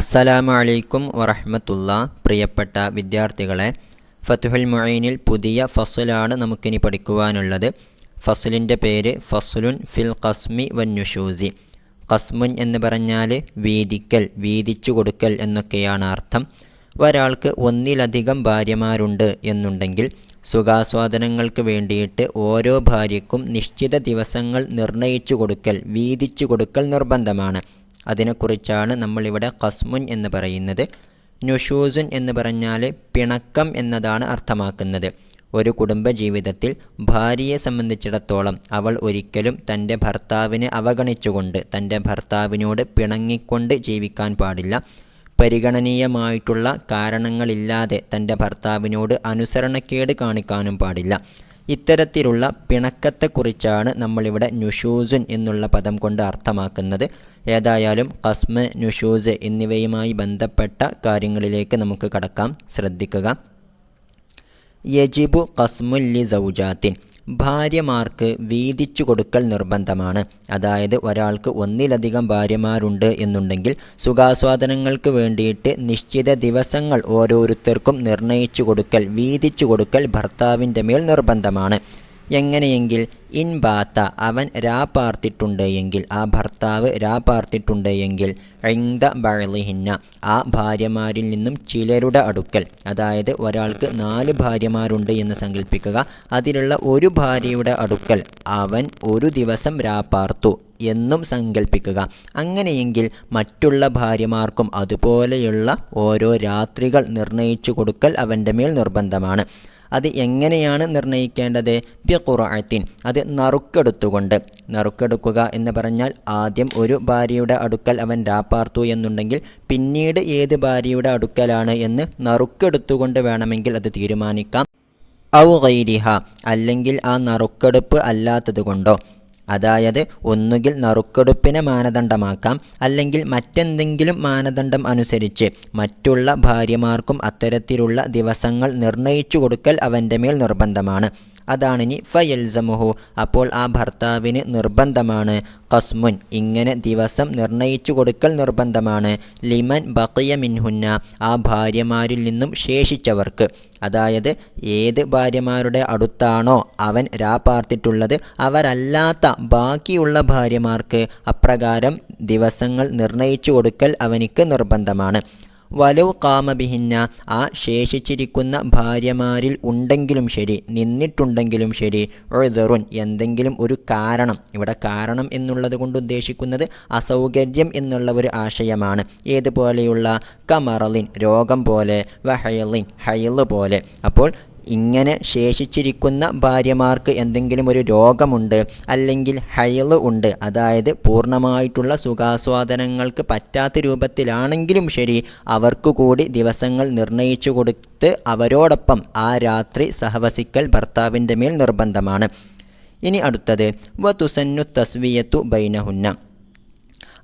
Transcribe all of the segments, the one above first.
അസ്സലാമു അലൈക്കും വറഹമത്തുള്ള. പ്രിയപ്പെട്ട വിദ്യാർത്ഥികളെ ഫത്തുഹുൽ മുഈനിൽ പുതിയ ഫസലാണ് നമുക്കിനി പഠിക്കുവാനുള്ളത്. ഫസലിന്റെ പേര് ഫസലുൻ ഫിൽ ഖസ്മി വന്യുഷൂസി കസ്മുൻ എന്ന് പറഞ്ഞാൽ വീതിക്കൽ വീതിച്ചു കൊടുക്കൽ എന്നൊക്കെയാണ് അർത്ഥം. ഒരാൾക്ക് ഒന്നിലധികം ഭാര്യമാരുണ്ട് എന്നുണ്ടെങ്കിൽ സുഖാസ്വാദനങ്ങൾക്ക് വേണ്ടിയിട്ട് ഓരോ ഭാര്യയ്ക്കും നിശ്ചിത ദിവസങ്ങൾ നിർണയിച്ചു കൊടുക്കൽ വീതിച്ചു കൊടുക്കൽ നിർബന്ധമാണ്. അതിനെക്കുറിച്ചാണ് നമ്മളിവിടെ ഖസ്മുൻ എന്ന് പറയുന്നത്. നുഷൂസുൻ എന്ന് പറഞ്ഞാൽ പിണക്കം എന്നതാണ് അർത്ഥമാക്കുന്നത്. ഒരു കുടുംബ ജീവിതത്തിൽ ഭാര്യയെ സംബന്ധിച്ചിടത്തോളം അവൾ ഒരിക്കലും തന്റെ ഭർത്താവിനെ അവഗണിച്ചുകൊണ്ട് തന്റെ ഭർത്താവിനോട് പിണങ്ങിക്കൊണ്ട് ജീവിക്കാൻ പാടില്ല. പരിഗണനീയമായിട്ടുള്ള കാരണങ്ങളില്ലാതെ തന്റെ ഭർത്താവിനോട് അനുസരണക്കേട് കാണിക്കാനും പാടില്ല. ഇത്തരത്തിലുള്ള പിണക്കത്തെക്കുറിച്ചാണ് നമ്മളിവിടെ നുഷൂസുൻ എന്നുള്ള പദം കൊണ്ട് അർത്ഥമാക്കുന്നത്. ഏതായാലും കസ്മ നുഷൂസ് എന്നിവയുമായി ബന്ധപ്പെട്ട കാര്യങ്ങളിലേക്ക് നമുക്ക് കടക്കാം. ശ്രദ്ധിക്കുക. യജിബു കസ്മുല്ലി സൗജാത്തിൻ. ഭാര്യമാർക്ക് വീതിച്ചു കൊടുക്കൽ നിർബന്ധമാണ്. അതായത് ഒരാൾക്ക് ഒന്നിലധികം ഭാര്യമാരുണ്ട് എന്നുണ്ടെങ്കിൽ സുഖാസ്വാദനങ്ങൾക്ക് വേണ്ടിയിട്ട് നിശ്ചിത ദിവസങ്ങൾ ഓരോരുത്തർക്കും നിർണയിച്ചു കൊടുക്കൽ വീതിച്ചു കൊടുക്കൽ ഭർത്താവിന്റെ മേൽ നിർബന്ധമാണ്. എങ്ങനെയെങ്കിൽ ഇൻ ബാത്ത അവൻ രാ പാർത്തിട്ടുണ്ട് എങ്കിൽ ആ ഭർത്താവ് രാ പാർത്തിട്ടുണ്ട് എങ്കിൽ ഐന്ദ ബഴലിഹിന്ന ആ ഭാര്യമാരിൽ നിന്നും ചിലരുടെ അടുക്കൽ അതായത് ഒരാൾക്ക് നാല് ഭാര്യമാരുണ്ട് എന്ന് സങ്കല്പിക്കുക അതിലുള്ള ഒരു ഭാര്യയുടെ അടുക്കൽ അവൻ ഒരു ദിവസം രാ പാർത്തു എന്നും സങ്കല്പിക്കുക അങ്ങനെയെങ്കിൽ മറ്റുള്ള ഭാര്യമാർക്കും അതുപോലെയുള്ള ഓരോ രാത്രികൾ നിർണയിച്ചു കൊടുക്കൽ അവന്റെ മേൽ നിർബന്ധമാണ്. അത് എങ്ങനെയാണ് നിർണയിക്കേണ്ടത്? ബി ഖുറാത്തിൻ അത് നറുക്കെടുത്തുകൊണ്ട്. നറുക്കെടുക്കുക എന്ന് പറഞ്ഞാൽ ആദ്യം ഒരു ഭാര്യയുടെ അടുക്കൽ അവൻ രാപ്പാർത്തു എന്നുണ്ടെങ്കിൽ പിന്നീട് ഏത് ഭാര്യയുടെ അടുക്കലാണ് എന്ന് നറുക്കെടുത്തുകൊണ്ട് വേണമെങ്കിൽ അത് തീരുമാനിക്കാം. ഔ ഗൈരിഹ. അല്ലെങ്കിൽ ആ നറുക്കെടുപ്പ് അല്ലാത്തത് കൊണ്ടോ. അതായത് ഒന്നുകിൽ നറുക്കെടുപ്പിനെ മാനദണ്ഡമാക്കാം അല്ലെങ്കിൽ മറ്റെന്തെങ്കിലും മാനദണ്ഡം അനുസരിച്ച് മറ്റുള്ള ഭാര്യമാർക്കും അത്തരത്തിലുള്ള ദിവസങ്ങൾ നിർണയിച്ചു കൊടുക്കൽ അവന്റെ മേൽ നിർബന്ധമാണ്. അതാണിനി ഫയൽസമുഹു. അപ്പോൾ ആ ഭർത്താവിന് നിർബന്ധമാണ്. കസ്മുൻ ഇങ്ങനെ ദിവസം നിർണയിച്ചു കൊടുക്കൽ നിർബന്ധമാണ്. ലിമൻ ബക്കിയ മിൻഹുന്ന ആ ഭാര്യമാരിൽ നിന്നും ശേഷിച്ചവർക്ക്. അതായത് ഏത് ഭാര്യമാരുടെ അടുത്താണോ അവൻ രാ പാർത്തിട്ടുള്ളത് അവരല്ലാത്ത ബാക്കിയുള്ള ഭാര്യമാർക്ക് അപ്രകാരം ദിവസങ്ങൾ നിർണയിച്ചു കൊടുക്കൽ അവനിക്ക് നിർബന്ധമാണ്. വലവ് കാമബിഹിന്ന ആ ശേഷിച്ചിരിക്കുന്ന ഭാര്യമാരിൽ ഉണ്ടെങ്കിലും ശരി നിന്നിട്ടുണ്ടെങ്കിലും ശരി ഒഴുതറുൻ എന്തെങ്കിലും ഒരു കാരണം. ഇവിടെ കാരണം എന്നുള്ളത് കൊണ്ട് ഉദ്ദേശിക്കുന്നത് അസൗകര്യം എന്നുള്ള ഒരു ആശയമാണ്. ഏതുപോലെയുള്ള കമറലിൻ രോഗം പോലെ വഹയലിൻ ഹയൽ പോലെ. അപ്പോൾ ഇങ്ങനെ ശേഷിച്ചിരിക്കുന്ന ഭാര്യമാർക്ക് എന്തെങ്കിലും ഒരു രോഗമുണ്ട് അല്ലെങ്കിൽ ഹയൽ ഉണ്ട് അതായത് പൂർണമായിട്ടുള്ള സുഖാസ്വാദനങ്ങൾക്ക് പറ്റാത്ത രൂപത്തിലാണെങ്കിലും ശരി അവർക്കു കൂടി ദിവസങ്ങൾ നിർണയിച്ചു കൊടുത്ത് അവരോടൊപ്പം ആ രാത്രി സഹവസിക്കൽ ഭർത്താവിന്റെ മേൽ നിർബന്ധമാണ്. ഇനി അടുത്തത് വ തുസന്നു തസ്വിയത്തു ബൈനഹുന്ന.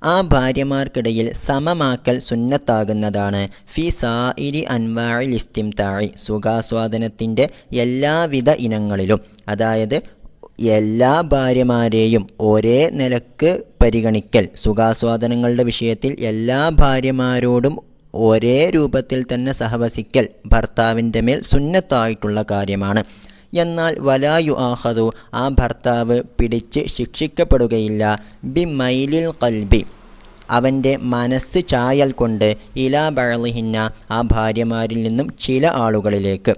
ആ ഭാര്യമാർക്കിടയിൽ സമമാക്കൽ സുന്നത്താകുന്നതാണ്. ഫി സായിരി അൻവാഴിൽ ഇസ്തിംതാഴി സുഖാസ്വാദനത്തിന്റെ എല്ലാവിധ ഇനങ്ങളിലും. അതായത് എല്ലാ ഭാര്യമാരെയും ഒരേ നിലയ്ക്ക് പരിഗണിക്കൽ. സുഖാസ്വാദനങ്ങളുടെ വിഷയത്തിൽ എല്ലാ ഭാര്യമാരോടും ഒരേ രൂപത്തിൽ തന്നെ സഹവസിക്കൽ ഭർത്താവിന്റെ മേൽ സുന്നത്തായിട്ടുള്ള കാര്യമാണ്. എന്നാൽ വലായു ആഹതു ആ ഭർത്താവ് പിടിച്ച് ശിക്ഷിക്കപ്പെടുകയില്ല. ബി മൈലിൽ കൽബി. അവന്റെ മനസ്സ് ചായൽ കൊണ്ട് ഇലാ ബഴലിഹിന്ന ആ ഭാര്യമാരിൽ നിന്നും ചില ആളുകളിലേക്ക്.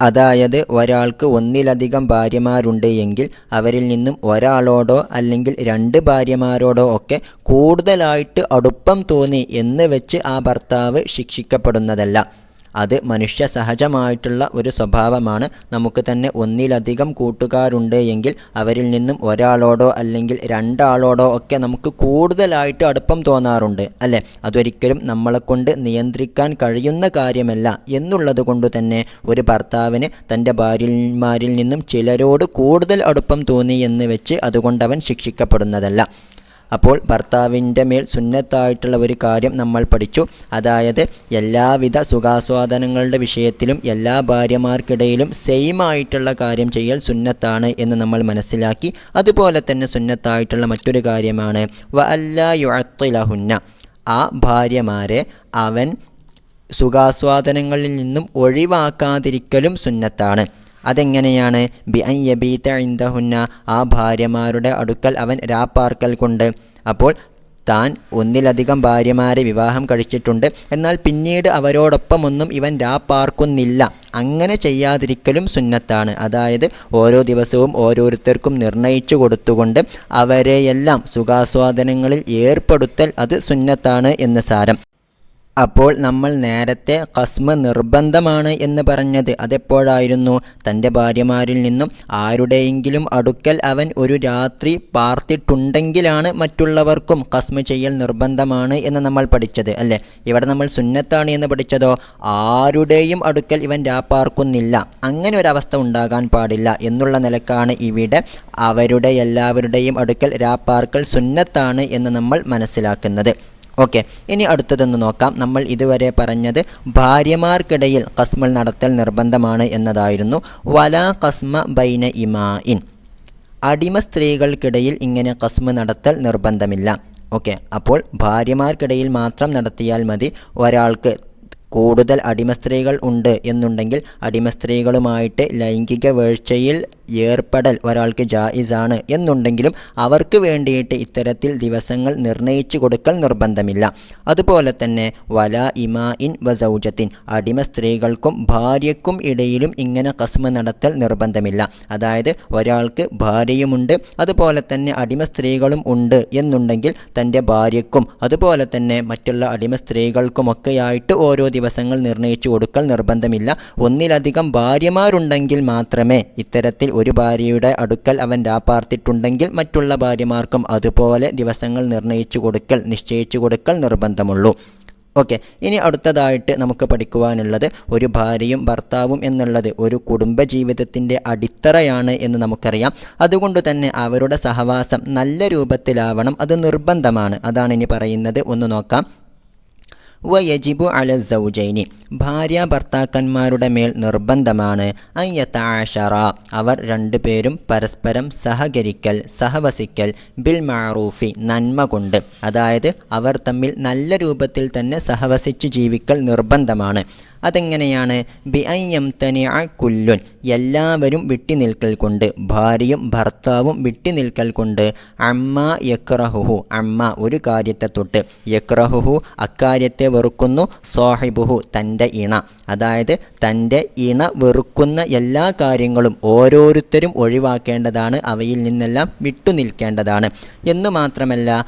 അതായത് ഒരാൾക്ക് ഒന്നിലധികം ഭാര്യമാരുണ്ട് എങ്കിൽ അവരിൽ നിന്നും ഒരാളോടോ അല്ലെങ്കിൽ രണ്ട് ഭാര്യമാരോടോ ഒക്കെ കൂടുതലായിട്ട് അടുപ്പം തോന്നി എന്ന് വെച്ച് ആ ഭർത്താവ് ശിക്ഷിക്കപ്പെടുന്നതല്ല. അത് മനുഷ്യ സഹജമായിട്ടുള്ള ഒരു സ്വഭാവമാണ്. നമുക്ക് തന്നെ ഒന്നിലധികം കൂട്ടുകാരുണ്ട് എങ്കിൽ അവരിൽ നിന്നും ഒരാളോടോ അല്ലെങ്കിൽ രണ്ടാളോടോ ഒക്കെ നമുക്ക് കൂടുതലായിട്ട് അടുപ്പം തോന്നാറുണ്ട് അല്ലേ? അതൊരിക്കലും നമ്മളെക്കൊണ്ട് നിയന്ത്രിക്കാൻ കഴിയുന്ന കാര്യമല്ല. എന്നുള്ളത് കൊണ്ട് തന്നെ ഒരു ഭർത്താവിന് തന്റെ ഭാര്യമാരിൽ നിന്നും ചിലരോട് കൂടുതൽ അടുപ്പം തോന്നി എന്ന് വെച്ച് അതുകൊണ്ട് അവൻ ശിക്ഷിക്കപ്പെടുന്നതല്ല. അപ്പോൾ ഭർത്താവിന്റെ മേൽ സുന്നത്തായിട്ടുള്ള ഒരു കാര്യം നമ്മൾ പഠിച്ചു. അതായത് എല്ലാവിധ സുഖാസ്വാദനങ്ങളുടെ വിഷയത്തിലും എല്ലാ ഭാര്യമാർക്കിടയിലും സെയിം ആയിട്ടുള്ള കാര്യം ചെയ്യൽ സുന്നത്താണ് എന്ന് നമ്മൾ മനസ്സിലാക്കി. അതുപോലെ തന്നെ സുന്നത്തായിട്ടുള്ള മറ്റൊരു കാര്യമാണ്. വ അല്ലാ ആ ഭാര്യമാരെ അവൻ സുഖാസ്വാദനങ്ങളിൽ നിന്നും ഒഴിവാക്കാതിരിക്കലും സുന്നത്താണ്. അതെങ്ങനെയാണ്? ബി ഐ യബീത ഇന്ദഹുന്ന ആ ഭാര്യമാരുടെ അടുക്കൽ അവൻ രാപ്പാർക്കൽ കൊണ്ട്. അപ്പോൾ താൻ ഒന്നിലധികം ഭാര്യമാരെ വിവാഹം കഴിച്ചിട്ടുണ്ട്. എന്നാൽ പിന്നീട് അവരോടൊപ്പമൊന്നും ഇവൻ രാപ്പാർക്കുന്നില്ല. അങ്ങനെ ചെയ്യാതിരിക്കലും സുന്നത്താണ്. അതായത് ഓരോ ദിവസവും ഓരോരുത്തർക്കും നിർണയിച്ചു കൊടുത്തുകൊണ്ട് അവരെയെല്ലാം സുഖാസ്വാദനങ്ങളിൽ ഏർപ്പെടുത്തൽ അത് സുന്നത്താണ് എന്ന് സാരം. അപ്പോൾ നമ്മൾ നേരത്തെ കസ്മ നിർബന്ധമാണ് എന്ന് പറഞ്ഞത്. അതെപ്പോഴായിരുന്നു? തന്റെ ഭാര്യമാരിൽ നിന്നും ആരുടെയെങ്കിലും അടുക്കൽ അവൻ ഒരു രാത്രി പാർത്തിട്ടുണ്ടെങ്കിലാണ് മറ്റുള്ളവർക്കും കസ്മ ചെയ്യൽ നിർബന്ധമാണ് എന്ന് നമ്മൾ പഠിച്ചത് അല്ലേ? ഇവിടെ നമ്മൾ സുന്നത്താണ് എന്ന് പഠിച്ചതോ? ആരുടെയും അടുക്കൽ ഇവൻ രാപ്പാർക്കുന്നില്ല അങ്ങനെ ഒരവസ്ഥ ഉണ്ടാകാൻ പാടില്ല എന്നുള്ള നിലക്കാണ് ഇവിടെ അവരുടെ എല്ലാവരുടെയും അടുക്കൽ രാപ്പാർക്കൽ സുന്നത്താണ് എന്ന് നമ്മൾ മനസ്സിലാക്കുന്നത്. ഓക്കെ ഇനി അടുത്തതൊന്ന് നോക്കാം. നമ്മൾ ഇതുവരെ പറഞ്ഞത് ഭാര്യമാർക്കിടയിൽ കസ്മൽ നടത്തൽ നിർബന്ധമാണ് എന്നതായിരുന്നു. വലാ കസ്മ ബൈന ഇമായിൻ അടിമ സ്ത്രീകൾക്കിടയിൽ ഇങ്ങനെ കസ്മ നടത്തൽ നിർബന്ധമില്ല. ഓക്കെ അപ്പോൾ ഭാര്യമാർക്കിടയിൽ മാത്രം നടത്തിയാൽ മതി. ഒരാൾക്ക് കൂടുതൽ അടിമസ്ത്രീകൾ ഉണ്ട് എന്നുണ്ടെങ്കിൽ അടിമസ്ത്രീകളുമായിട്ട് ലൈംഗിക വീഴ്ചയിൽ ഏർപ്പെടൽ ഒരാൾക്ക് ജായിസാണ് എന്നുണ്ടെങ്കിലും അവർക്ക് വേണ്ടിയിട്ട് ഇത്തരത്തിൽ ദിവസങ്ങൾ നിർണയിച്ചു കൊടുക്കൽ നിർബന്ധമില്ല. അതുപോലെ തന്നെ വല ഇമാ ഇൻ വസൗജത്തിൻ അടിമ സ്ത്രീകൾക്കും ഭാര്യക്കും ഇടയിലും ഇങ്ങനെ കസ്മ നടത്തൽ നിർബന്ധമില്ല. അതായത് ഒരാൾക്ക് ഭാര്യയുമുണ്ട് അതുപോലെ തന്നെ അടിമ സ്ത്രീകളും ഉണ്ട് എന്നുണ്ടെങ്കിൽ തന്റെ ഭാര്യക്കും അതുപോലെ തന്നെ മറ്റുള്ള അടിമ സ്ത്രീകൾക്കുമൊക്കെയായിട്ട് ഓരോ ദിവസങ്ങൾ നിർണയിച്ചു കൊടുക്കൽ നിർബന്ധമില്ല. ഒന്നിലധികം ഭാര്യമാരുണ്ടെങ്കിൽ മാത്രമേ ഇത്തരത്തിൽ ഒരു ഭാര്യയുടെ അടുക്കൽ അവൻ രാപ്പാർത്തിട്ടുണ്ടെങ്കിൽ മറ്റുള്ള ഭാര്യമാർക്കും അതുപോലെ ദിവസങ്ങൾ നിർണയിച്ചു കൊടുക്കൽ നിശ്ചയിച്ചു കൊടുക്കൽ നിർബന്ധമുള്ളൂ. ഓക്കെ ഇനി അടുത്തതായിട്ട് നമുക്ക് പഠിക്കുവാനുള്ളത് ഒരു ഭാര്യയും ഭർത്താവും എന്നുള്ളത് ഒരു കുടുംബ ജീവിതത്തിന്റെ അടിത്തറയാണ് എന്ന് നമുക്കറിയാം. അതുകൊണ്ട് തന്നെ അവരുടെ സഹവാസം നല്ല രൂപത്തിലാവണം അത് നിർബന്ധമാണ്. അതാണ് ഇനി പറയുന്നത്. ഒന്ന് നോക്കാം. വയജിബു അല സൗജൈനി. ഭാര്യ ഭർത്താക്കന്മാരുടെ മേൽ നിർബന്ധമാണ്. അയ്യത്താഷറ അവർ രണ്ടുപേരും പരസ്പരം സഹകരിക്കൽ സഹവസിക്കൽ ബിൽ മാറൂഫി നന്മ കൊണ്ട്. അതായത് അവർ തമ്മിൽ നല്ല രൂപത്തിൽ തന്നെ സഹവസിച്ച് ജീവിക്കൽ നിർബന്ധമാണ്. അതെങ്ങനെയാണ്? ബി അയ്യം തനി കുല്ലുൻ. എല്ലാവരും വിട്ടി നിൽക്കൽ കൊണ്ട് ഭാര്യയും ഭർത്താവും വിട്ടി നിൽക്കൽ കൊണ്ട് അമ്മ യക്രഹുഹു. അമ്മ ഒരു കാര്യത്തെ തൊട്ട് യക്രഹുഹു അക്കാര്യത്തെ വെറുക്കുന്നു സോഹിബുഹു തന്റെ ഇണ. അതായത് തന്റെ ഇണ വെറുക്കുന്ന എല്ലാ കാര്യങ്ങളും ഓരോരുത്തരും ഒഴിവാക്കേണ്ടതാണ് അവയിൽ നിന്നെല്ലാം വിട്ടുനിൽക്കേണ്ടതാണ്. എന്നു മാത്രമല്ല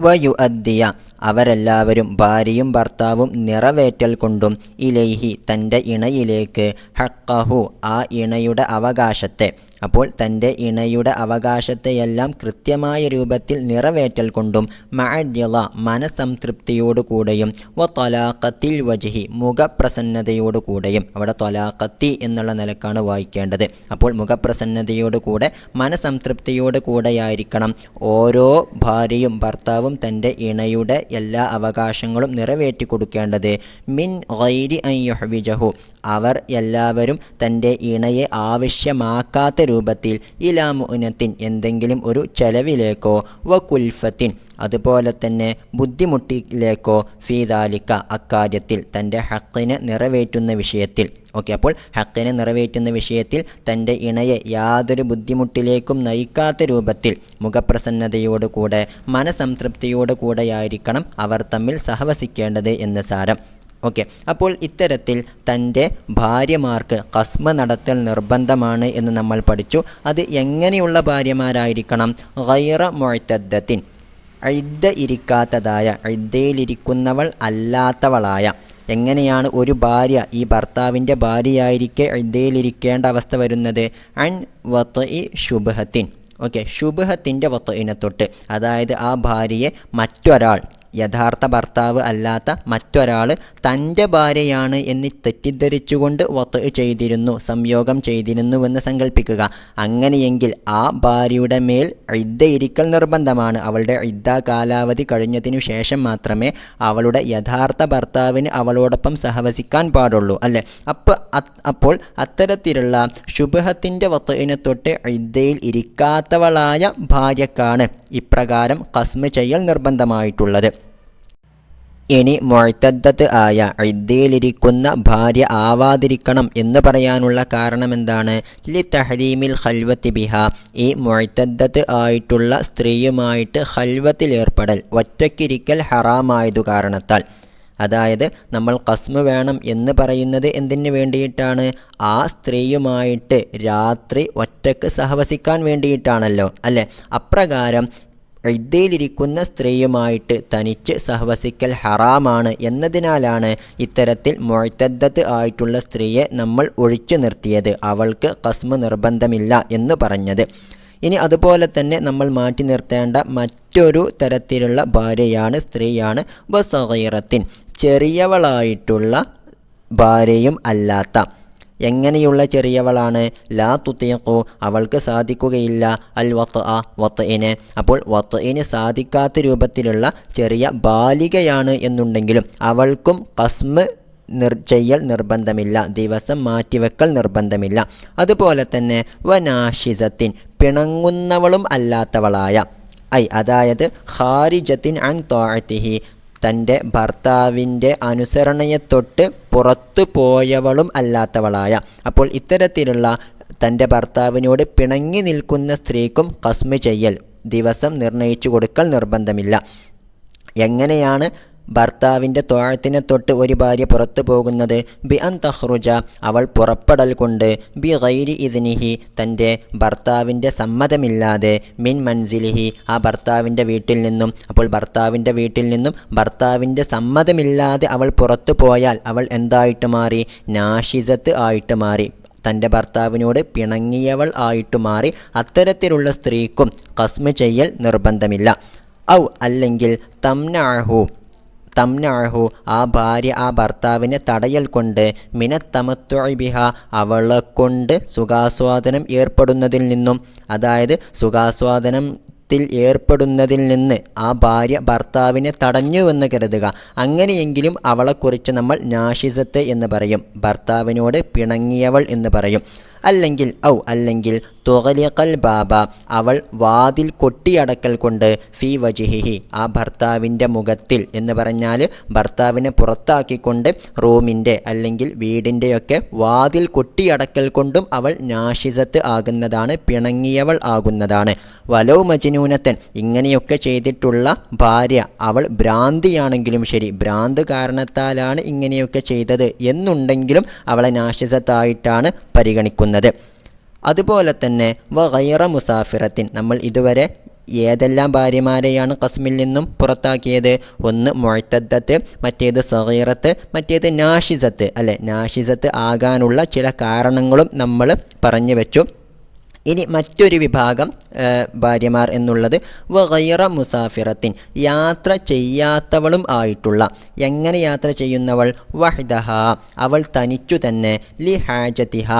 വയു അദ്ദിയ. അവരെല്ലാവരും ഭാര്യയും ഭർത്താവും നിറവേറ്റൽ കൊണ്ടും ഇലൈഹി തന്റെ ഇണയിലേക്ക് ഹക്കഹു ആ ഇണയുടെ അവകാശത്തെ അപ്പോൾ തന്റെ ഇണയുടെ അവകാശത്തെയെല്ലാം കൃത്യമായ രൂപത്തിൽ നിറവേറ്റൽ കൊണ്ടും മഅര്യള മനസംതൃപ്തിയോടുകൂടെയും വ തൊലാക്കത്തിൽ വജഹി മുഖപ്രസന്നതയോടുകൂടെയും അവിടെ തൊലാക്കത്തി എന്നുള്ള നിലക്കാണ് വായിക്കേണ്ടത്. അപ്പോൾ മുഖപ്രസന്നതയോടുകൂടെ മനസംതൃപ്തിയോടുകൂടെയായിരിക്കണം ഓരോ ഭാര്യയും ഭർത്താവും തന്റെ ഇണയുടെ എല്ലാ അവകാശങ്ങളും നിറവേറ്റി കൊടുക്കേണ്ടത് മിൻ ഗൈരി യുഹ്വിജഹു. അവർ എല്ലാവരും തന്റെ ഇണയെ ആവശ്യമാക്കാത്ത രൂപത്തിൽ ഇലാമുനത്തിൻ എന്തെങ്കിലും ഒരു ചെലവിലേക്കോ വ കുൽഫത്തിൻ അതുപോലെ തന്നെ ബുദ്ധിമുട്ടിലേക്കോ ഫീദാലിക്ക അക്കാര്യത്തിൽ തന്റെ ഹക്കിനെ നിറവേറ്റുന്ന വിഷയത്തിൽ. ഓക്കെ അപ്പോൾ ഹക്കിനെ നിറവേറ്റുന്ന വിഷയത്തിൽ തന്റെ ഇണയെ യാതൊരു ബുദ്ധിമുട്ടിലേക്കും നയിക്കാത്ത രൂപത്തിൽ മുഖപ്രസന്നതയോടുകൂടെ മനസംതൃപ്തിയോടുകൂടെയായിരിക്കണം അവർ തമ്മിൽ സഹവസിക്കേണ്ടത് എന്ന് സാരം. ഓക്കെ. അപ്പോൾ ഇത്തരത്തിൽ തന്റെ ഭാര്യമാർക്ക് കസ്മ നടത്തൽ നിർബന്ധമാണ് എന്ന് നമ്മൾ പഠിച്ചു. അത് എങ്ങനെയുള്ള ഭാര്യമാരായിരിക്കണം? ഗൈറ മൊയ്ത്തദ്ദത്തിൻ ഐദ്ധ ഇരിക്കാത്തതായ ഐദ്ധയിലിരിക്കുന്നവൾ അല്ലാത്തവളായ. എങ്ങനെയാണ് ഒരു ഭാര്യ ഈ ഭർത്താവിന്റെ ഭാര്യയായിരിക്കെ ഐദ്ധയിലിരിക്കേണ്ട അവസ്ഥ വരുന്നത്? അൺ വത്ത് ഇ ശുഭഹത്തിൻ ഓക്കെ. ശുഭഹത്തിന്റെ വത്തയിനെ തൊട്ട്. അതായത് ആ ഭാര്യയെ മറ്റൊരാൾ യഥാർത്ഥ ഭർത്താവ് അല്ലാത്ത മറ്റൊരാൾ തന്റെ ഭാര്യയാണ് എന്ന് തെറ്റിദ്ധരിച്ചുകൊണ്ട് വത്ത് ചെയ്തിരുന്നു സംയോഗം ചെയ്തിരുന്നുവെന്ന് സങ്കല്പിക്കുക അങ്ങനെയെങ്കിൽ ആ ഭാര്യയുടെ മേൽ ഇരിക്കൽ നിർബന്ധമാണ്. അവളുടെ ഇദ്ദ കാലാവധി കഴിഞ്ഞതിനു ശേഷം മാത്രമേ അവളുടെ യഥാർത്ഥ ഭർത്താവിന് അവളോടൊപ്പം സഹവസിക്കാൻ പാടുള്ളൂ അല്ലേ? അപ്പോൾ അപ്പോൾ അത്തരത്തിലുള്ള ശുഭഹത്തിന്റെ വത്തയിനെ തൊട്ട് ഇദ്ദയിൽ ഇരിക്കാത്തവളായ ഭാര്യക്കാണ് ഇപ്രകാരം കസ്മ ചെയ്യൽ നിർബന്ധമായിട്ടുള്ളത്. ഇനി മൊഴത്തദ്ദത്ത് ആയ ഇദ്ദയിലിരിക്കുന്ന ഭാര്യ ആവാതിരിക്കണം എന്ന് പറയാനുള്ള കാരണം എന്താണ് ലി തഹരീമിൽ ഖൽവത്തി ബിഹ. ഈ മൊഴത്തദ്ദത്ത് ആയിട്ടുള്ള സ്ത്രീയുമായിട്ട് ഹൽവത്തിലേർപ്പെടൽ ഒറ്റയ്ക്കിരിക്കൽ ഹറാമായതു കാരണത്താൽ. അതായത് നമ്മൾ കസ്മ വേണം എന്ന് പറയുന്നത് എന്തിനു വേണ്ടിയിട്ടാണ്? ആ സ്ത്രീയുമായിട്ട് രാത്രി ഒറ്റയ്ക്ക് സഹവസിക്കാൻ വേണ്ടിയിട്ടാണല്ലോ അല്ലേ? അപ്രകാരം ഇദ്ദയിലിരിക്കുന്ന സ്ത്രീയുമായിട്ട് തനിച്ച് സഹവസിക്കൽ ഹറാമാണ് എന്നതിനാലാണ് ഇത്തരത്തിൽ മൊഴത്തദ്ദത്ത് ആയിട്ടുള്ള സ്ത്രീയെ നമ്മൾ ഒഴിച്ചു നിർത്തിയത്. അവൾക്ക് കസ്മ നിർബന്ധമില്ല എന്ന് പറഞ്ഞത്. ഇനി അതുപോലെ തന്നെ നമ്മൾ മാറ്റി നിർത്തേണ്ട മറ്റൊരു തരത്തിലുള്ള ഭാര്യയാണ് സ്ത്രീയാണ് ബസീറത്തിൻ ചെറിയവളായിട്ടുള്ള ഭാര്യയും അല്ലാത്ത. എങ്ങനെയുള്ള ചെറിയവളാണ്? ലാ തുത്തിയക്കു അവൾക്ക് സാധിക്കുകയില്ല. അൽ വത്ത് ആ വത്തഇന് അപ്പോൾ വത്ത് ഇന് സാധിക്കാത്ത രൂപത്തിലുള്ള ചെറിയ ബാലികയാണ് എന്നുണ്ടെങ്കിലും അവൾക്കും കസ്മ് നിർ ചെയ്യൽ നിർബന്ധമില്ല. ദിവസം മാറ്റിവെക്കൽ നിർബന്ധമില്ല. അതുപോലെ തന്നെ വനാഷിസത്തിൻ പിണങ്ങുന്നവളും അല്ലാത്തവളായ. ഐ അതായത് ഖാരിജത്തിൻ അൻ തോഴത്തിഹി തന്റെ ഭർത്താവിന്റെ അനുസരണയെ തൊട്ട് പുറത്തു പോയവളും അല്ലാത്തവളായ. അപ്പോൾ ഇത്തരത്തിലുള്ള തന്റെ ഭർത്താവിനോട് പിണങ്ങി നിൽക്കുന്ന സ്ത്രീക്കും കസ്മ ചെയ്യൽ ദിവസം നിർണയിച്ചു കൊടുക്കൽ നിർബന്ധമില്ല. എങ്ങനെയാണ് ഭർത്താവിന്റെ തോഴത്തിനെ തൊട്ട് ഒരു ഭാര്യ പുറത്തു പോകുന്നത് ബി അൻ തഹ്റുജ അവൾ പുറപ്പെടൽ കൊണ്ട്. ബി ഗൈരി ഇതിനിഹി തന്റെ ഭർത്താവിന്റെ സമ്മതമില്ലാതെ. മിൻ മൻസിലിഹി ആ ഭർത്താവിന്റെ വീട്ടിൽ നിന്നും. അപ്പോൾ ഭർത്താവിന്റെ വീട്ടിൽ നിന്നും ഭർത്താവിന്റെ സമ്മതമില്ലാതെ അവൾ പുറത്തു പോയാൽ അവൾ എന്തായിട്ട് മാറി? നാഷിസത്ത് ആയിട്ട് മാറി. തന്റെ ഭർത്താവിനോട് പിണങ്ങിയവൾ ആയിട്ട് മാറി. അത്തരത്തിലുള്ള സ്ത്രീക്കും കസ്മ ചെയ്യൽ നിർബന്ധമില്ല. ഔ അല്ലെങ്കിൽ തംനാഹു. തംനാഹു ആ ഭാര്യ ആ ഭർത്താവിനെ തടയൽ കൊണ്ട് മിനത്തമത്വബിഹ അവളെ കൊണ്ട് സുഖാസ്വാദനം ഏർപ്പെടുന്നതിൽ നിന്നും അതായത് സുഖാസ്വാദനം ത്തിൽ ഏർപ്പെടുന്നതിൽ നിന്ന് ആ ഭാര്യ ഭർത്താവിനെ തടഞ്ഞു എന്ന് കരുതുക. അങ്ങനെയെങ്കിലും അവളെക്കുറിച്ച് നമ്മൾ നാഷിസത്തെ എന്ന് പറയും. ഭർത്താവിനോട് പിണങ്ങിയവൾ എന്ന് പറയും. അല്ലെങ്കിൽ ഔ അല്ലെങ്കിൽ തുകലിക്കൽ ബാബ അവൾ വാതിൽ കൊട്ടിയടക്കൽ കൊണ്ട് ഫി വജിഹിഹി ആ ഭർത്താവിന്റെ മുഖത്തിൽ എന്ന് പറഞ്ഞാൽ ഭർത്താവിനെ പുറത്താക്കിക്കൊണ്ട് റൂമിന്റെ അല്ലെങ്കിൽ വീടിന്റെയൊക്കെ വാതിൽ കൊട്ടിയടക്കൽ കൊണ്ടും അവൾ നാഷിസത്ത് ആകുന്നതാണ് പിണങ്ങിയവൾ ആകുന്നതാണ്. വലോ മജിനൂനത്തൻ ഇങ്ങനെയൊക്കെ ചെയ്തിട്ടുള്ള ഭാര്യ അവൾ ഭ്രാന്തിയാണെങ്കിലും ശരി ഭ്രാന്ത് കാരണത്താലാണ് ഇങ്ങനെയൊക്കെ ചെയ്തത് എന്നുണ്ടെങ്കിലും അവളെ നാഷിസത്തായിട്ടാണ് പരിഗണിക്കുന്നത്. അതുപോലെ തന്നെ വൈറ മുസാഫിറത്തിൻ. നമ്മൾ ഇതുവരെ ഏതെല്ലാം ഭാര്യമാരെയാണ് കസ്മിൽ നിന്നും പുറത്താക്കിയത്? ഒന്ന് മൊഴത്തദ്ദത്ത് മറ്റേത് സഹീറത്ത് മറ്റേത് നാഷിസത്ത്. അല്ലെ? നാഷിസത്ത് ആകാനുള്ള ചില കാരണങ്ങളും നമ്മൾ പറഞ്ഞു വെച്ചു. ഇനി മറ്റൊരു വിഭാഗം ഭാര്യമാർ എന്നുള്ളത് വൈറ മുസാഫിറത്തിൻ. യാത്ര ചെയ്യാത്തവളും ആയിട്ടുള്ള. എങ്ങനെ യാത്ര ചെയ്യുന്നവൾ? വഹ്ദഹ. അവൾ തനിച്ചു തന്നെ. ലി ഹാജതിഹ.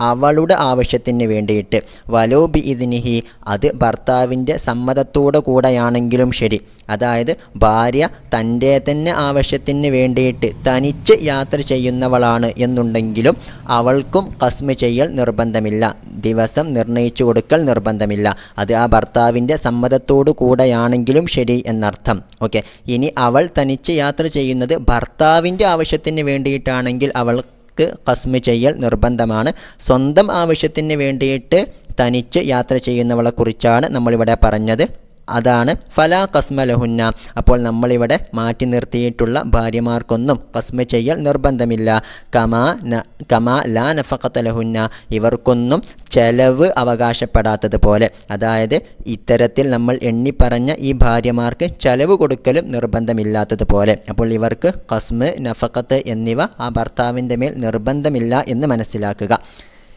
അവളുടെ ആവശ്യത്തിന് വേണ്ടിയിട്ട്. വലോബി ഇതിനിഹി അത് ഭർത്താവിന്റെ സമ്മതത്തോടു കൂടെയാണെങ്കിലും ശരി. അതായത് ഭാര്യ തന്റെ തന്നെ ആവശ്യത്തിന് വേണ്ടിയിട്ട് തനിച്ച് യാത്ര ചെയ്യുന്നവളാണ് എന്നുണ്ടെങ്കിലും അവൾക്കും കസ്മ ചെയ്യൽ നിർബന്ധമില്ല. ദിവസം നിർണയിച്ചു കൊടുക്കൽ നിർബന്ധമില്ല. അത് ആ ഭർത്താവിന്റെ സമ്മതത്തോടു കൂടെയാണെങ്കിലും ശരി എന്നർത്ഥം. ഓക്കെ. ഇനി അവൾ തനിച്ച് യാത്ര ചെയ്യുന്നത് ഭർത്താവിന്റെ ആവശ്യത്തിന് വേണ്ടിയിട്ടാണെങ്കിൽ അവൾ ക്ക് കസ്മ് ചെയ്യൽ നിർബന്ധമാണ്. സ്വന്തം ആവശ്യത്തിന് വേണ്ടിയിട്ട് തനിച്ച് യാത്ര ചെയ്യുന്നവളെക്കുറിച്ചാണ് നമ്മളിവിടെ പറഞ്ഞത്. അതാണ് ഫലാ കസ്മലഹുന്ന അപ്പോൾ നമ്മളിവിടെ മാറ്റി നിർത്തിയിട്ടുള്ള ഭാര്യമാർക്കൊന്നും കസ്മ ചെയ്യൽ നിർബന്ധമില്ല. കമാ ന കമാ ലാ നഫക്കത്തലഹുന്ന ഇവർക്കൊന്നും ചെലവ് അവകാശപ്പെടാത്തതുപോലെ. അതായത് ഇത്തരത്തിൽ നമ്മൾ എണ്ണിപ്പറഞ്ഞ ഈ ഭാര്യമാർക്ക് ചെലവ് കൊടുക്കലും നിർബന്ധമില്ലാത്തതുപോലെ. അപ്പോൾ ഇവർക്ക് കസ്മ് നഫക്കത്ത് എന്നിവ ആ ഭർത്താവിന്റെ മേൽ നിർബന്ധമില്ല എന്ന് മനസ്സിലാക്കുക.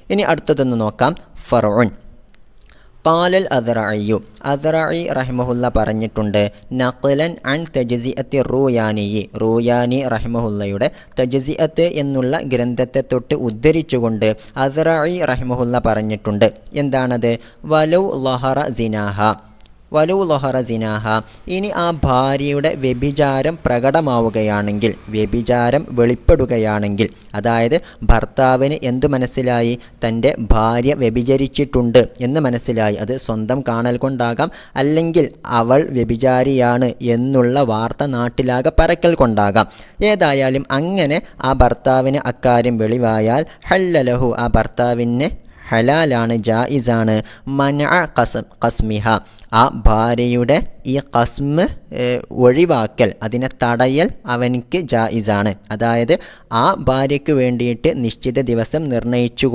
ഇനി അടുത്തതൊന്ന് നോക്കാം. ഫറോൺ കാലൽ അദറഅയ്യു അദറായി റഹിമഹുല്ല പറഞ്ഞിട്ടുണ്ട്. നഖലൻ അൻ തജസിഅത്തി റൂയാനിയി റൂയാനി റഹിമഹുല്ലയുടെ തജസിഅത്ത് എന്നുള്ള ഗ്രന്ഥത്തെ തൊട്ട് ഉദ്ധരിച്ചുകൊണ്ട് അദറായി റഹിമഹുല്ല പറഞ്ഞിട്ടുണ്ട്. എന്താണത്? വലൗ ലഹറ സിനാഹ. വലു ലൊഹറ സിനാഹ. ഇനി ആ ഭാര്യയുടെ വ്യഭിചാരം പ്രകടമാവുകയാണെങ്കിൽ വ്യഭിചാരം വെളിപ്പെടുകയാണെങ്കിൽ അതായത് ഭർത്താവിന് എന്തു മനസ്സിലായി? തന്റെ ഭാര്യ വ്യഭിചരിച്ചിട്ടുണ്ട് എന്ന് മനസ്സിലായി. അത് സ്വന്തം കാണൽ കൊണ്ടാകാം അല്ലെങ്കിൽ അവൾ വ്യഭിചാരിയാണ് എന്നുള്ള വാർത്ത നാട്ടിലാകെ പരക്കൽ കൊണ്ടാകാം. ഏതായാലും അങ്ങനെ ആ ഭർത്താവിന് അക്കാര്യം വെളിവായാൽ ഹല്ലലഹു ആ ഭർത്താവിനെ ഹലാലാണ് ജായിസാണ്. മന കസ് കസ്മിഹ ആ ഭാര്യയുടെ ഈ കസ്മ് ഒഴിവാക്കൽ അതിനെ തടയൽ അവനിക്ക് ജായിസാണ്. അതായത് ആ ഭാര്യയ്ക്ക് വേണ്ടിയിട്ട് നിശ്ചിത ദിവസം നിർണയിച്ചു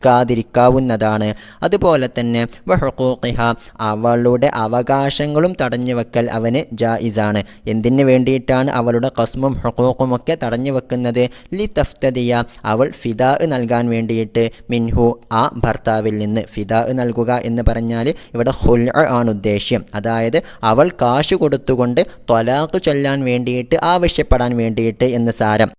കൊടുക്കാതിരിക്കാവുന്നതാണ് അതുപോലെ തന്നെ വഹുക്കൂക്കിഹ അവളുടെ അവകാശങ്ങളും തടഞ്ഞു വെക്കൽ അവന് ജായിസാണ്. എന്തിനു വേണ്ടിയിട്ടാണ് അവളുടെ കസ്മും ഹുക്കൂക്കും ഒക്കെ തടഞ്ഞു വെക്കുന്നത് ലി തഫ്തദിയ അവൾ ഫിദാ നൽകാൻ വേണ്ടിയിട്ട്. മിൻഹു ആ ഭർത്താവിൽ നിന്ന് ഫിദാ നൽകുക എന്ന് പറഞ്ഞാൽ ഇവിടെ ഹുൽ ആണ് ഉദ്ദേശ്യം. അതായത് അവൾ കാശ് കൊടുത്തുകൊണ്ട് തൊലാഖ് ചൊല്ലാൻ വേണ്ടിയിട്ട് ആവശ്യപ്പെടാൻ വേണ്ടിയിട്ട് എന്ന് സാരം.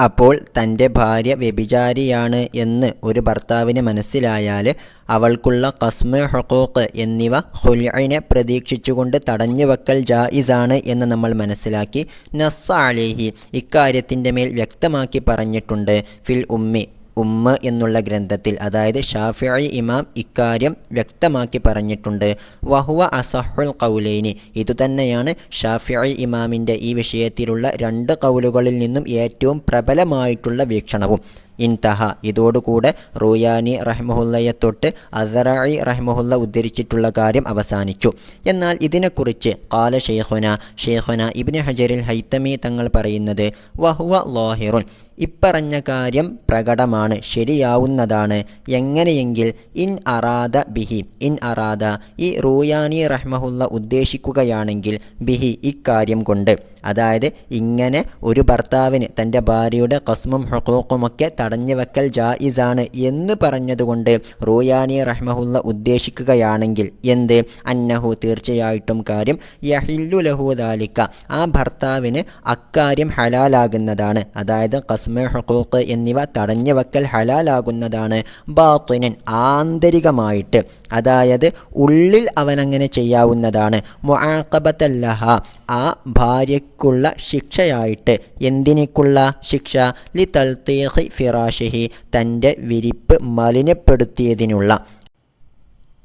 അപ്പോൾ തന്റെ ഭാര്യ വ്യഭിചാരിയാണ് എന്ന് ഒരു ഭർത്താവിന് മനസ്സിലായാൽ അവൾക്കുള്ള കസ്മ ഹക്കോക്ക് എന്നിവ ഹുൽഇനെ പ്രതീക്ഷിച്ചുകൊണ്ട് തടഞ്ഞു വെക്കൽ ജായിസാണ് എന്ന് നമ്മൾ മനസ്സിലാക്കി. നസ്സാലേഹി ഇക്കാര്യത്തിന്റെ മേൽ വ്യക്തമാക്കി പറഞ്ഞിട്ടുണ്ട്. ഫിൽ ഉമ്മി ഉമ്മ എന്നുള്ള ഗ്രന്ഥത്തിൽ അതായത് ഷാഫിഇ ഇമാം ഇക്കാര്യം വ്യക്തമാക്കി പറഞ്ഞിട്ടുണ്ട്. വഹുവ അസഹുൽ കൗലൈനി ഇതുതന്നെയാണ് ഷാഫിഇ ഇമാമിന്റെ ഈ വിഷയത്തിലുള്ള രണ്ട് കൗലുകളിൽ നിന്നും ഏറ്റവും പ്രബലമായിട്ടുള്ള വീക്ഷണവും. ഇൻതഹ. ഇതോടുകൂടെ റൂയാനി റഹ്മഹുല്ലയെ തൊട്ട് അസറായി റഹ്മഹുല്ല ഉദ്ധരിച്ചിട്ടുള്ള കാര്യം അവസാനിച്ചു. എന്നാൽ ഇതിനെക്കുറിച്ച് കാല ഷെയ്ഖുന ഷെയ്ഖുന ഇബ്നു ഹജറിൽ ഹൈത്തമി തങ്ങൾ പറയുന്നത് വഹുവ ലോഹിറുൻ. ഇപ്പറഞ്ഞ കാര്യം പ്രകടമാണ് ശരിയാവുന്നതാണ്. എങ്ങനെയെങ്കിൽ ഇൻ അറാദ ബിഹി ഇൻ അറാദ ഈ റൂയാനി റഹ്മഹുല്ല ഉദ്ദേശിക്കുകയാണെങ്കിൽ ബിഹി ഇക്കാര്യം കൊണ്ട്. അതായത് ഇങ്ങനെ ഒരു ഭർത്താവിന് തന്റെ ഭാര്യയുടെ കസ്മും ഹുക്കൂക്കുമൊക്കെ തടഞ്ഞു വെക്കൽ ജായിസാണ് എന്ന് പറഞ്ഞതുകൊണ്ട് റൂയാനി റഹ്മഹുല്ല ഉദ്ദേശിക്കുകയാണെങ്കിൽ എന്ത്? അന്നഹു തീർച്ചയായിട്ടും കാര്യം യഹില്ലു ലഹുദാലിക്ക ആ ഭർത്താവിന് അക്കാര്യം ഹലാലാകുന്നതാണ്. അതായത് കസ്മ ഹുക്കൂക്ക് എന്നിവ തടഞ്ഞു വെക്കൽ ഹലാലാകുന്നതാണ്. ബാത്തിനൻ ആന്തരികമായിട്ട് അതായത് ഉള്ളിൽ അവനങ്ങനെ ചെയ്യാവുന്നതാണ്. മുആക്കബത്തല്ലഹ ആ ഭാര്യയ്ക്കുള്ള ശിക്ഷയായിട്ട് എന്തിനേക്കുള്ള ശിക്ഷ? ലി തൽത്തീഖി ഫിറാഷിഹി തന്റെ വിരിപ്പ് മലിനപ്പെടുത്തിയതിനുള്ള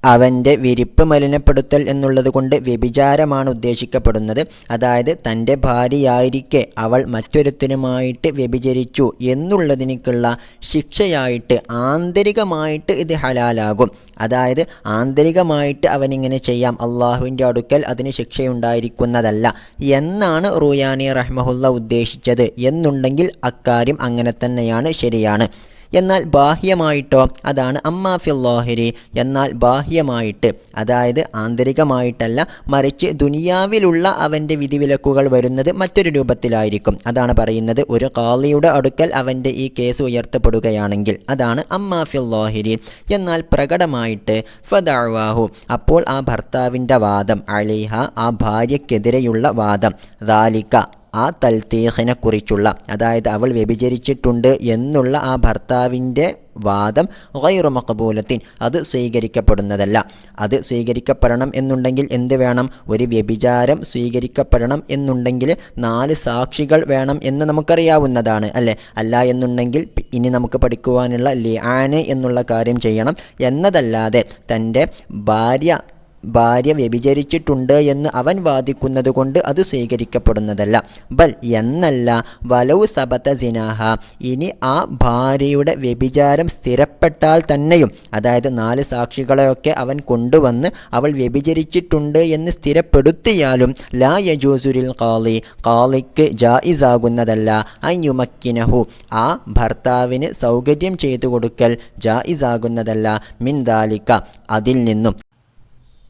അവന്റെ വിരിപ്പ് മലിനപ്പെടുത്തൽ എന്നുള്ളത് കൊണ്ട് വ്യഭിചാരമാണ് ഉദ്ദേശിക്കപ്പെടുന്നത് അതായത് തന്റെ ഭാര്യയായിരിക്കെ അവൾ മറ്റൊരുത്തനുമായിട്ട് വ്യഭിചരിച്ചു എന്നുള്ളതിനേക്കുള്ള ശിക്ഷയായിട്ട് ആന്തരികമായിട്ട് ഇത് ഹലാലാകും. അതായത് ആന്തരികമായിട്ട് അവനിങ്ങനെ ചെയ്യാം. അള്ളാഹുവിന്റെ അടുക്കൽ അതിന് ശിക്ഷയുണ്ടായിരിക്കുന്നതല്ല. എന്നാണ് റുയാനി റഹ്മഹുല്ല ഉദ്ദേശിച്ചത്. എന്നുണ്ടെങ്കിൽ അക്കാര്യം അങ്ങനെ തന്നെയാണ് ശരിയാണ്. എന്നാൽ ബാഹ്യമായിട്ടോ അതാണ് അമ്മാഫില്ലാഹിരി എന്നാൽ ബാഹ്യമായിട്ട് അതായത് ആന്തരികമായിട്ടല്ല മറിച്ച് ദുനിയാവിലുള്ള അവന്റെ വിധിവിലക്കുകൾ വരുന്നത് മറ്റൊരു രൂപത്തിലായിരിക്കും. അതാണ് പറയുന്നത് ഒരു കാളിയുടെ അടുക്കൽ അവന്റെ ഈ കേസ് ഉയർത്തപ്പെടുകയാണെങ്കിൽ അതാണ് അമ്മാഫില്ലാഹിരി എന്നാൽ പ്രകടമായിട്ട് ഫദാഴ്വാഹു അപ്പോൾ ആ ഭർത്താവിന്റെ വാദം അലിഹ ആ ഭാര്യയ്ക്കെതിരെയുള്ള വാദം ദാലിക്ക ആ തൽത്തീഹിനെ കുറിച്ചുള്ള അതായത് അവൾ വ്യഭിചരിച്ചിട്ടുണ്ട് എന്നുള്ള ആ ഭർത്താവിന്റെ വാദം ഗൈറു മക്കബൂലത്തിൻ അത് സ്വീകരിക്കപ്പെടുന്നതല്ല. അത് സ്വീകരിക്കപ്പെടണം എന്നുണ്ടെങ്കിൽ എന്ത് വേണം? ഒരു വ്യഭിചാരം സ്വീകരിക്കപ്പെടണം എന്നുണ്ടെങ്കിൽ നാല് സാക്ഷികൾ വേണം എന്ന് നമുക്കറിയാവുന്നതാണ് അല്ലേ? അല്ല എന്നുണ്ടെങ്കിൽ ഇനി നമുക്ക് പഠിക്കുവാനുള്ള ലിആന് എന്നുള്ള കാര്യം ചെയ്യണം. എന്നതല്ലാതെ തന്റെ ഭാര്യ ഭാര്യ വ്യഭിചരിച്ചിട്ടുണ്ട് എന്ന് അവൻ വാദിക്കുന്നത് കൊണ്ട് അത് സ്വീകരിക്കപ്പെടുന്നതല്ല. ബൽ എന്നല്ല വലവ് സബത സിനാഹ. ഇനി ആ ഭാര്യയുടെ വ്യഭിചാരം സ്ഥിരപ്പെട്ടാൽ തന്നെയും അതായത് നാല് സാക്ഷികളെയൊക്കെ അവൻ കൊണ്ടുവന്ന് അവൾ വ്യഭിചരിച്ചിട്ടുണ്ട് എന്ന് സ്ഥിരപ്പെടുത്തിയാലും ലാ യജൂസുരിൽ കാളി കാളിക്ക് ജായിസാകുന്നതല്ല. അയ്യുമക്കിനഹു ആ ഭർത്താവിന് സൗകര്യം ചെയ്തു കൊടുക്കൽ ജായിസാകുന്നതല്ല. മിൻ ദാലിക്ക. അതിൽ നിന്നും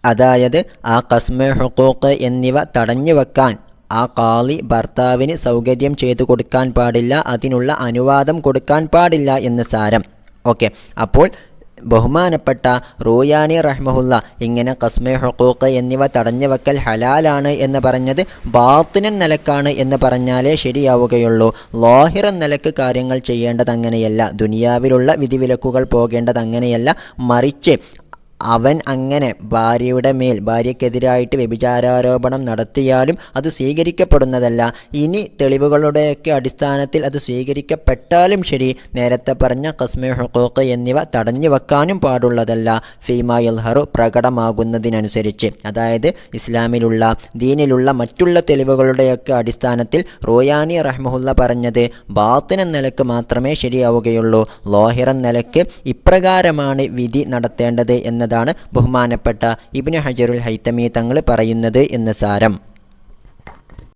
അതായത് ആ കസ്മ ഹുക്കൂക്ക് എന്നിവ തടഞ്ഞു വെക്കാൻ ആ കാളി ഭർത്താവിന് സൗകര്യം ചെയ്തു കൊടുക്കാൻ പാടില്ല അതിനുള്ള അനുവാദം കൊടുക്കാൻ പാടില്ല എന്ന് സാരം. ഓക്കെ. അപ്പോൾ ബഹുമാനപ്പെട്ട റോയാനി റഹ്മഹുല്ല ഇങ്ങനെ കസ്മെ ഹുക്കൂക്ക് എന്നിവ തടഞ്ഞു വെക്കൽ ഹലാലാണ് എന്ന് പറഞ്ഞത് ബാത്തിനൻ നിലക്കാണ് എന്ന് പറഞ്ഞാലേ ശരിയാവുകയുള്ളൂ. ലോഹിറൻ നിലയ്ക്ക് കാര്യങ്ങൾ ചെയ്യേണ്ടത് അങ്ങനെയല്ല ദുനിയാവിലുള്ള വിധിവിലക്കുകൾ പോകേണ്ടത് അങ്ങനെയല്ല മറിച്ച് അവൻ അങ്ങനെ ഭാര്യയുടെ മേൽ ഭാര്യയ്ക്കെതിരായിട്ട് വ്യഭിചാരാരോപണം നടത്തിയാലും അത് സ്വീകരിക്കപ്പെടുന്നതല്ല. ഇനി തെളിവുകളുടെയൊക്കെ അടിസ്ഥാനത്തിൽ അത് സ്വീകരിക്കപ്പെട്ടാലും ശരി നേരത്തെ പറഞ്ഞ കസ്മെ ഹുക്കൂക്ക് എന്നിവ തടഞ്ഞു വെക്കാനും പാടുള്ളതല്ല. ഫീമ യൽഹറു പ്രകടമാകുന്നതിനനുസരിച്ച്. അതായത് ഇസ്ലാമിലുള്ള ദീനിലുള്ള മറ്റുള്ള തെളിവുകളുടെയൊക്കെ അടിസ്ഥാനത്തിൽ റോയാനി റഹ്മുല്ല പറഞ്ഞത് ബാത്തിന നിലയ്ക്ക് മാത്രമേ ശരിയാവുകയുള്ളൂ. ലോഹിറൻ നിലയ്ക്ക് ഇപ്രകാരമാണ് വിധി നടത്തേണ്ടത് എന്നതാണ് ബഹുമാനപ്പെട്ട ഇബ്നു ഹജറുൽ ഹൈത്തമി തങ്ങൾ പറയുന്നത് എന്ന് സാരം.